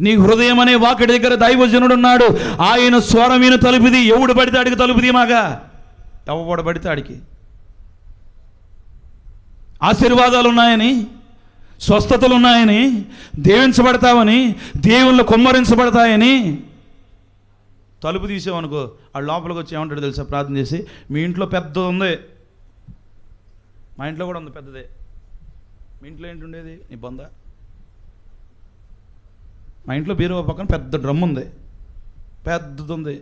నీ హృదయం అనే వాకిడి దగ్గర దైవజనుడు ఉన్నాడు ఆయన స్వరమైన తలుపుది ఎవడు పడితే ఆడికి తలుపుది మాగా? ఎవడు పడితే ఆడికి. ఆశీర్వాదాలు ఉన్నాయని స్వస్థతలు ఉన్నాయని దీవించబడతావని దేవుళ్ళు కుమ్మరించబడతాయని తలుపు తీసేవనుకో ఆ లోపలికి వచ్చి ఏమంటాడు తెలుసా? ప్రార్థన చేసి మీ ఇంట్లో పెద్ద ఉంది. మా ఇంట్లో కూడా ఉంది పెద్దదే. మీ ఇంట్లో ఏంటి ఉండేది? నీ బొందా? మా ఇంట్లో బీరువా పక్కన పెద్ద డ్రమ్ ఉంది. పెద్దది ఉంది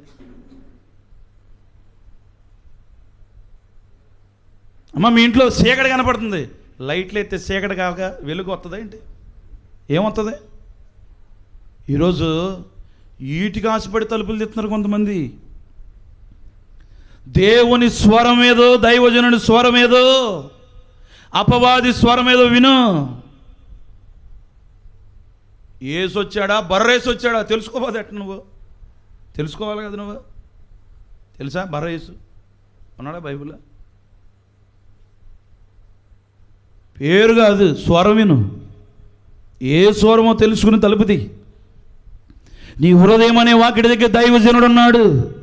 అమ్మ మీ ఇంట్లో చీకటి కనపడుతుంది. లైట్లు అయితే చీకటి కాక వెలుగు వస్తుందా ఏంటి? ఏమొస్తుంది ఈరోజు ఈటికి ఆశపడి తలుపులు తెస్తున్నారు కొంతమంది. దేవుని స్వరం ఏదో దైవజనుని స్వరం ఏదో అపవాది స్వరం ఏదో విను. ఏసు వచ్చాడా బర్రేసు వచ్చాడా తెలుసుకోవాలి ఎట్ట నువ్వు. తెలుసుకోవాలి కదా నువ్వు. తెలుసా? బర్రేసు. ఉన్నాడా బైబిల్లో? పేరు కాదు స్వరం విను. ఏ స్వరమో తెలుసుకుని తలుపుది నీ హృదయం అనే వాకిటి దగ్గర దైవజనుడు ఉన్నాడు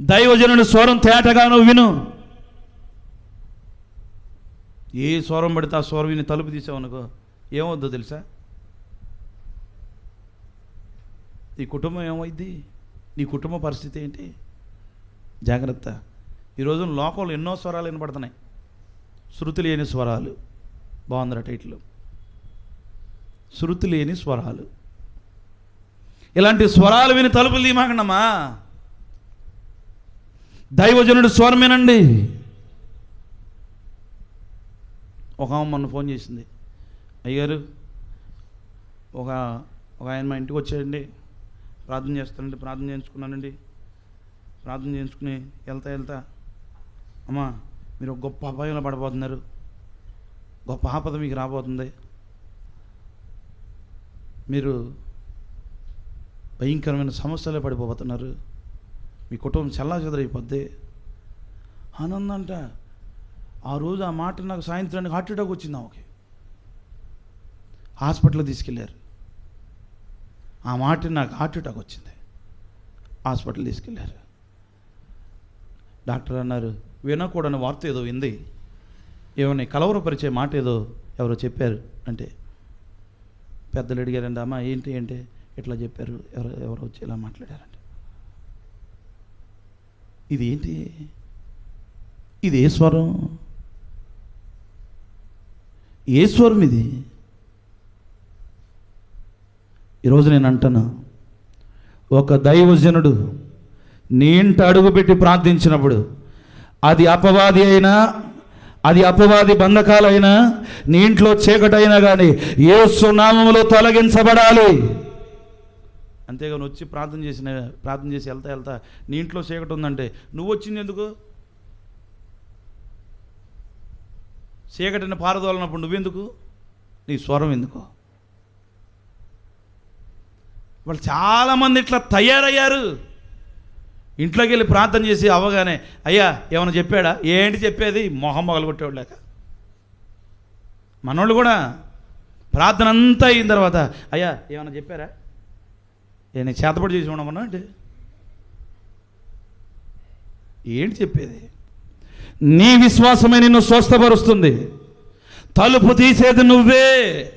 దైవజనుడి స్వరం తేటగా నువ్వు విను. ఏ స్వరం పడితే ఆ స్వరం విని తలుపు తీసావనుకో ఏమవుద్దో తెలుసా? నీ కుటుంబం ఏమైంది? నీ కుటుంబ పరిస్థితి ఏంటి? జాగ్రత్త. ఈరోజు లోకంలో ఎన్నో స్వరాలు వినపడుతున్నాయి శృతి లేని స్వరాలు. బాగుందిరా టైటిల్. శృతి లేని స్వరాలు. ఇలాంటి స్వరాలు విని తలుపులు తీమాకండమ్మా దైవజనుడు స్వరమేనండి ఒక ఆమె మొన్న ఫోన్ చేసింది. అయ్యారు ఒక ఒక ఆయన మా ఇంటికి వచ్చాడండి. ప్రార్థన చేస్తానండి ప్రార్థన చేయించుకున్నానండి. ప్రార్థన చేయించుకుని వెళ్తా వెళ్తా. అమ్మా మీరు గొప్ప అపాయంలో పడబోతున్నారు గొప్ప ఆపద మీకు రాబోతుంది. మీరు భయంకరమైన సమస్యలే పడిపోతున్నారు. మీ కుటుంబం చల్లా చెదరైపోద్ది ఆనందంట. ఆ రోజు ఆ మాట నాకు సాయంత్రానికి హార్ట్ అటాక్ వచ్చింది ఆమెకి. హాస్పిటల్కి తీసుకెళ్ళారు ఆ మాట నాకు హార్ట్ అటాక్ వచ్చింది. హాస్పిటల్ తీసుకెళ్ళారు. డాక్టర్ అన్నారు వినకూడని వార్త ఏదో వింది ఏమని కలవరపరిచే మాట ఏదో ఎవరో చెప్పారు. అంటే పెద్దలు అడిగారండి అమ్మ ఏంటి అంటే ఇట్లా చెప్పారు? ఎవరు ఎవరో వచ్చి ఇలా మాట్లాడారండి ఇది ఏంటి ఇది ఏ స్వరం? ఏ స్వరం ఇది? ఈరోజు నేను అంటాను ఒక దైవజనుడు నీ ఇంట అడుగుపెట్టి ప్రార్థించినప్పుడు అది అపవాది అయినా అది అపవాది బంధకాలైనా నీ ఇంట్లో చీకటైనా కానీ ఏ సునామంలో తొలగించబడాలి. అంతేగాని వచ్చి ప్రార్థన చేసిన ప్రార్థన చేసి వెళ్తా వెళ్తా నీ ఇంట్లో చీకటి ఉందంటే నువ్వు వచ్చింది ఎందుకు? చీకటిని పారదోలనప్పుడు నువ్వెందుకు? నీ స్వరం ఎందుకు? వాళ్ళు చాలామంది ఇట్లా తయారయ్యారు. ఇంట్లోకి వెళ్ళి ప్రార్థన చేసి అవ్వగానే అయ్యా ఏమైనా చెప్పాడా? ఏంటి చెప్పేది? మొహం మొగలు లేక మనోళ్ళు కూడా ప్రార్థన అంతా అయిన తర్వాత అయ్యా ఏమైనా చెప్పారా? నేను చేతపడి చేసి ఉండమన్నా అంటే? ఏంటి చెప్పేది? నీ విశ్వాసమే నిన్ను స్వస్థపరుస్తుంది. తలుపు తీసేది నువ్వే.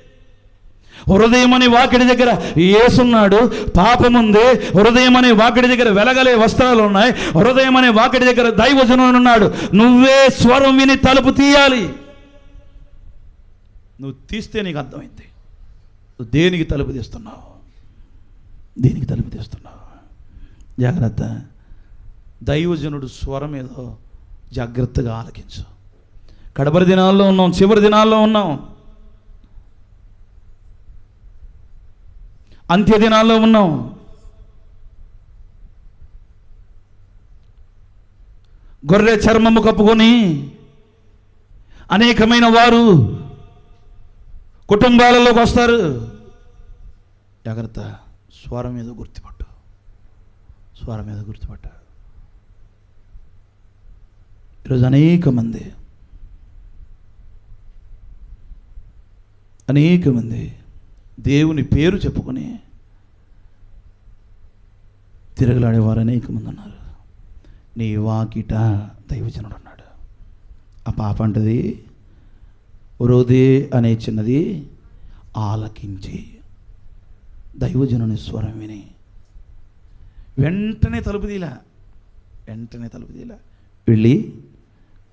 హృదయం అనే వాకిడి దగ్గర ఏసున్నాడు. పాపం ఉంది హృదయం అనే వాకిడి దగ్గర వెలగలే వస్త్రాలు ఉన్నాయి. హృదయం అనే వాకిడి దగ్గర దైవజనుడు ఉన్నాడు. నువ్వే స్వరం విని తలుపు తీయాలి. నువ్వు తీస్తే నీకు అర్థమైంది. నువ్వు దేనికి తలుపు తీస్తున్నావు? దేనికి తలుపు తీస్తున్నావు? జాగ్రత్త. దైవజనుడు స్వరం ఏదో జాగ్రత్తగా ఆలకించు. కడపరి దినాల్లో ఉన్నాం చివరి దినాల్లో ఉన్నాం. అంత్య దినాల్లో ఉన్నాం. గొర్రె చర్మము కప్పుకొని అనేకమైన వారు కుటుంబాలలోకి వస్తారు. జాగ్రత్త స్వరం మీద గుర్తుపట్టు. స్వరం మీద గుర్తుపట్ట. ఈరోజు అనేక మంది అనేక మంది దేవుని పేరు చెప్పుకొని తిరగలాడేవారు అనేక మంది ఉన్నారు. నీ వాకిట దైవజనుడు అన్నాడు ఆ పాప అంటది ఉరోదే అనే చిన్నది ఆలకించి దైవజనుని స్వరం విని వెంటనే తలుపు తీలా వెంటనే తలుపు తీలా వెళ్ళి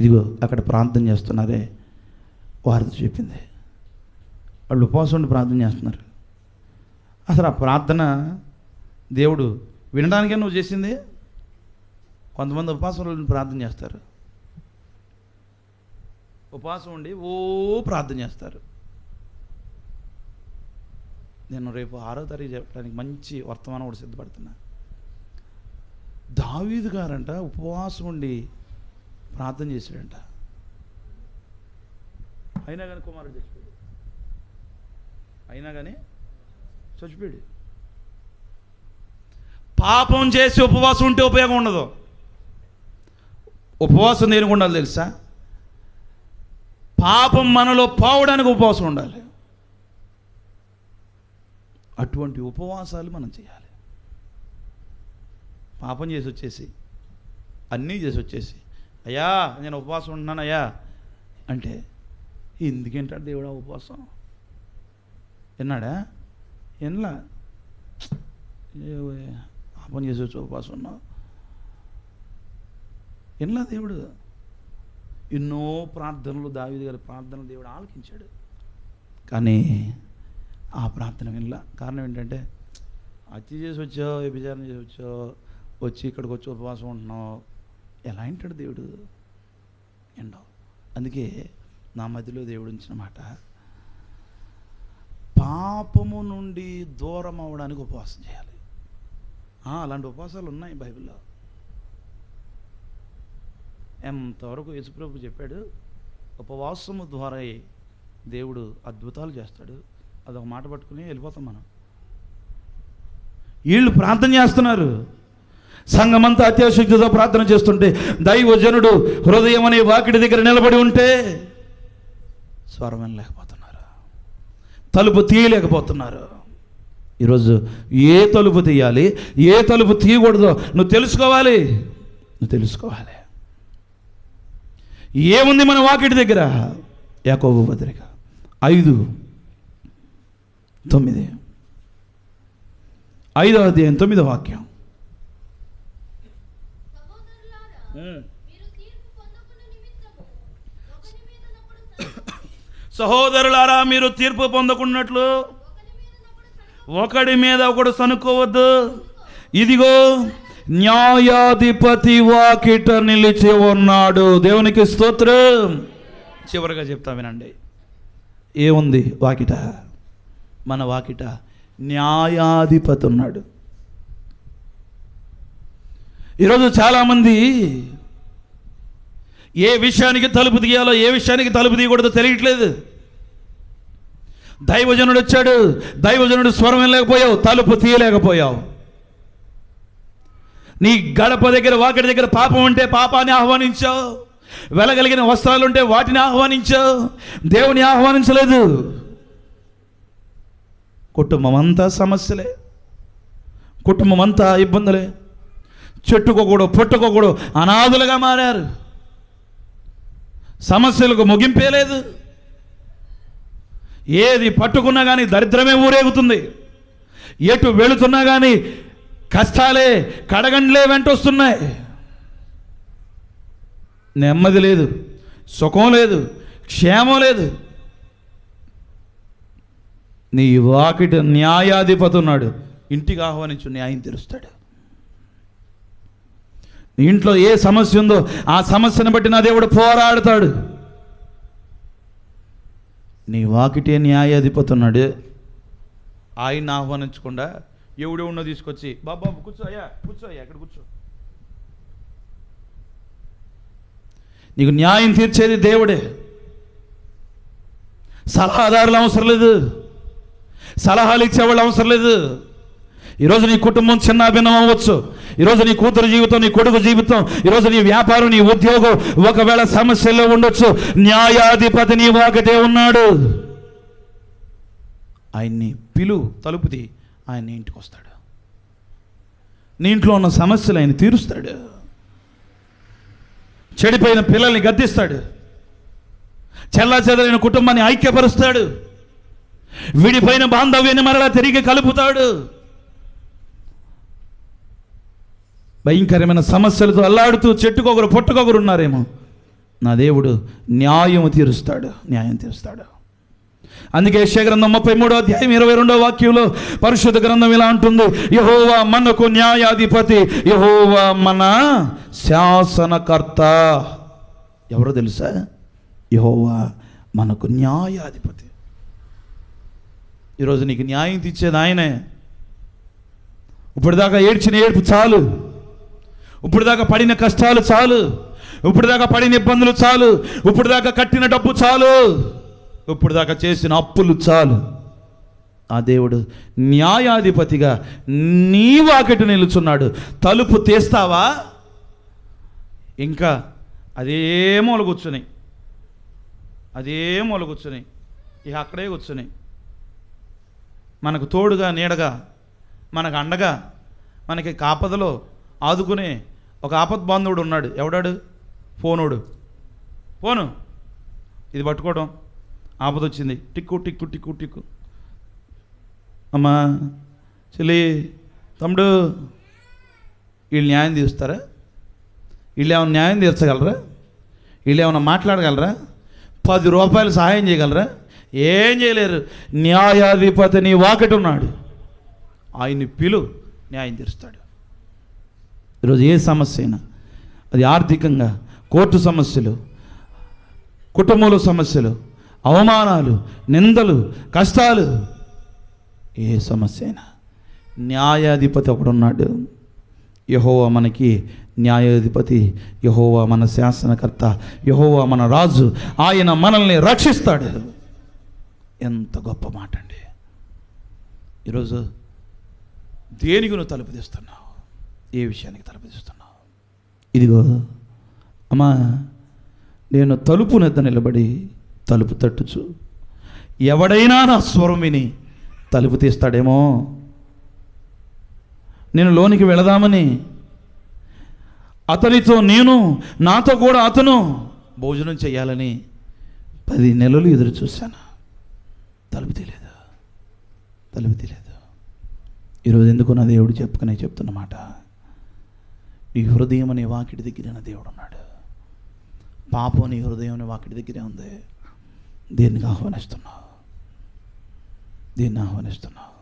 ఇదిగో అక్కడ ప్రాంతం చేస్తున్నారే వారితో చెప్పింది. వాళ్ళు ఉపవాసం ఉండి ప్రార్థన చేస్తున్నారు. అసలు ఆ ప్రార్థన దేవుడు వినడానికే నువ్వు చేసింది? కొంతమంది ఉపవాసం ప్రార్థన చేస్తారు. ఉపవాసం ఉండి ఓ ప్రార్థన చేస్తారు. నేను రేపు ఆరో తారీఖు చెప్పడానికి మంచి వర్తమానం కూడా సిద్ధపడుతున్నా. దావీదు గారంట ఉపవాసం ఉండి ప్రార్థన చేశాడంట. అయినా కానీ కుమారుడు చచ్చిపోయాడు. అయినా కానీ చచ్చిపోయాడు. పాపం చేసి ఉపవాసం ఉంటే ఉపయోగం ఉండదు. ఉపవాసం దేనికి ఉండాలి తెలుసా? పాపం మనలో పోవడానికి ఉపవాసం ఉండాలి. అటువంటి ఉపవాసాలు మనం చేయాలి. పాపం చేసి వచ్చేసి అన్నీ చేసి వచ్చేసి అయ్యా నేను ఉపవాసం ఉంటున్నాను అయ్యా అంటే ఎందుకేంటాడు దేవుడు ఆ ఉపవాసం? విన్నాడా వినలా ఏ- పాపం చేసి వచ్చి ఉపవాసం ఉన్నావు? వినలా దేవుడు? ఎన్నో ప్రార్థనలు దావిది గారి ప్రార్థనలు దేవుడు ఆలకించాడు. కానీ ఆ ప్రార్థన వినలా కారణం ఏంటంటే హత్య చేసి వచ్చావు వ్యభిచారం చేసి వచ్చావు వచ్చి ఇక్కడికి వచ్చి ఉపవాసం ఉంటున్నావు. ఎలా అంటాడు దేవుడు? ఎండో. అందుకే నా మధ్యలో దేవుడు ఉంచిన మాట పాపము నుండి దూరం అవ్వడానికి ఉపవాసం చేయాలి. అలాంటి ఉపవాసాలు ఉన్నాయి బైబిల్లో. ఎంతవరకు యేసుప్రభు చెప్పాడు ఉపవాసము ద్వారా దేవుడు అద్భుతాలు చేస్తాడు. అదొక మాట పట్టుకుని వెళ్ళిపోతాం మనం. వీళ్ళు ప్రార్థన చేస్తున్నారు. సంఘమంతా అత్యాశక్తితో ప్రార్థన చేస్తుంటే దైవజనుడు హృదయం అనే వాకిడి దగ్గర నిలబడి ఉంటే స్వరం వినలేకపోతున్నారు తలుపు తీయలేకపోతున్నారు. ఈరోజు ఏ తలుపు తీయాలి? ఏ తలుపు తీయకూడదో నువ్వు తెలుసుకోవాలి. నువ్వు తెలుసుకోవాలి. ఏముంది మన వాకిటి దగ్గర? యాకోబు పత్రిక ఐదు తొమ్మిది. ఐదవ అధ్యాయం తొమ్మిదో వాక్యం. సహోదరులారా మీరు తీర్పు పొందకున్నట్లు ఒకడి మీద ఒకడు సనుకోవద్దు. ఇదిగో న్యాయాధిపతి వాకిట నిలిచి ఉన్నాడు. దేవునికి స్తోత్రం. చివరిగా చెప్తా వినండి. ఏముంది వాకిట? మన వాకిట న్యాయాధిపతి ఉన్నాడు. ఈరోజు చాలామంది ఏ విషయానికి తలుపు తీయాలో ఏ విషయానికి తలుపు తీయకూడదో తెలియట్లేదు. దైవజనుడు వచ్చాడు. దైవజనుడు స్వరం వినలేకపోయావు. తలుపు తీయలేకపోయావు. నీ గడప దగ్గర వాకిడి దగ్గర పాపం ఉంటే పాపాన్ని ఆహ్వానించావు. వెళ్ళగలిగిన వస్త్రాలుంటే వాటిని ఆహ్వానించావు. దేవుని ఆహ్వానించలేదు. కుటుంబం అంతా సమస్యలే. కుటుంబం అంతా ఇబ్బందులే. చెట్టుకోకూడదు పుట్టుకోకూడదు అనాథులుగా మారారు. సమస్యలకు ముగింపే లేదు. ఏది పట్టుకున్నా కానీ దరిద్రమే ఊరేగుతుంది. ఎటు వెళుతున్నా కానీ కష్టాలే కడగండ్లే వెంటొస్తున్నాయి. నెమ్మది లేదు సుఖం లేదు క్షేమం లేదు. నీ వాకిట న్యాయాధిపతి ఉన్నాడు ఇంటికి ఆహ్వానించు న్యాయం తెలుస్తాడు. ఇంట్లో ఏ సమస్య ఉందో ఆ సమస్యను బట్టి నా దేవుడు పోరాడతాడు. నీ వాకిటే న్యాయాధిపతి ఉన్నాడు ఆయన్ని ఆహ్వానించకుండా ఎవడే ఉన్నో తీసుకొచ్చి బాబు కూర్చో అయ్యా కూర్చో అయ్యా ఇక్కడ కూర్చో. నీకు న్యాయం తీర్చేది దేవుడే. సలహాదారులు అవసరం లేదు. సలహాలు ఇచ్చేవాళ్ళు అవసరం లేదు. ఈరోజు నీ కుటుంబం చిన్న భిన్నం అవ్వచ్చు. ఈరోజు నీ కూతురు జీవితం నీ కొడుకు జీవితం ఈరోజు నీ వ్యాపారం నీ ఉద్యోగం ఒకవేళ సమస్యల్లో ఉండొచ్చు. న్యాయాధిపతి నీ వాకటే ఉన్నాడు. ఆయన్ని పిలు తలుపుది ఆయన ఇంటికి వస్తాడు. నీ ఇంట్లో ఉన్న సమస్యలు ఆయన తీరుస్తాడు. చెడిపోయిన పిల్లల్ని గద్దిస్తాడు. చెల్లా చెదరైన కుటుంబాన్ని ఐక్యపరుస్తాడు. విడిపోయిన బాంధవ్యాన్ని మరలా తిరిగి కలుపుతాడు. భయంకరమైన సమస్యలతో అల్లాడుతూ చెట్టుకొకరు పొట్టుకొకరు ఉన్నారేమో. నా దేవుడు న్యాయం తీరుస్తాడు న్యాయం తీరుస్తాడు. అందుకే యశగ్రంథం ముప్పై మూడో అధ్యాయం ఇరవై రెండో వాక్యంలో పరిశుద్ధ గ్రంథం ఇలా అంటుంది. యహోవా మనకు న్యాయాధిపతి యహోవా మన శాసనకర్త. ఎవరో తెలుసా? యహోవా మనకు న్యాయాధిపతి. ఈరోజు నీకు న్యాయం తీర్చేది ఆయనే. ఇప్పటిదాకా ఏడ్చిన ఏడుపు చాలు. ఇప్పటిదాకా పడిన కష్టాలు చాలు. ఇప్పటిదాకా పడిన ఇబ్బందులు చాలు. ఇప్పటిదాకా కట్టిన డబ్బు చాలు. ఇప్పటిదాకా చేసిన అప్పులు చాలు. ఆ దేవుడు న్యాయాధిపతిగా నీ వాకటి నిలుచున్నాడు. తలుపు తీస్తావా? ఇంకా అదే మూల కూర్చుని. అదే మూల కూర్చున్నాయి ఇక అక్కడే కూర్చుని. మనకు తోడుగా నీడగా మనకు అండగా మనకి కాపదలో ఆదుకునే ఒక ఆపద్ బాంధవుడు ఉన్నాడు. ఎవడాడు? ఫోనుడు. ఫోను. ఇది పట్టుకోవడం ఆపద వచ్చింది. టిక్కు టిక్కు టిక్కు టిక్కు. అమ్మా చెల్లి తమ్ముడు వీళ్ళు న్యాయం తీస్తారా వీళ్ళు ఏమైనా న్యాయం తీర్చగలరా? వీళ్ళు ఏమైనా మాట్లాడగలరా? పది రూపాయలు సహాయం చేయగలరా? ఏం చేయలేరు. న్యాయాధిపతిని వాకటి ఉన్నాడు ఆయన్ని పిలు న్యాయం తీరుస్తాడు. ఈరోజు ఏ సమస్య అయినా అది ఆర్థికంగా కోర్టు సమస్యలు కుటుంబంలో సమస్యలు అవమానాలు నిందలు కష్టాలు ఏ సమస్య అయినా. న్యాయాధిపతి ఒకడున్నాడు. యహోవా మనకి న్యాయాధిపతి యహోవా మన శాసనకర్త యహోవా మన రాజు ఆయన మనల్ని రక్షిస్తాడు. ఎంత గొప్ప మాట అండి ఈరోజు దేనికి నువ్వు తలుపు తీస్తున్నావు? ఏ విషయానికి తలుపు ఇదిగో అమ్మా నేను తలుపు నెద్ద నిలబడి తలుపు తట్టుచు ఎవడైనా నా స్వరం విని తలుపు తీస్తాడేమో. నేను లోనికి వెళదామని అతనితో నేను నాతో కూడా అతను భోజనం చేయాలని పది నెలలు ఎదురు చూశాను. తలుపు తీయలేదు తలుపు తీయలేదు ఈరోజు ఎందుకు నా దేవుడు చెప్పుకునే చెప్తున్నమాట నీ హృదయం అనే వాకిటి దగ్గర నా దేవుడు ఉన్నాడు. పాపం నీ హృదయం అనే వాకిటి దగ్గరే ఉంది. దీన్ని ఆహ్వానిస్తున్నావు. దీన్ని ఆహ్వానిస్తున్నావు.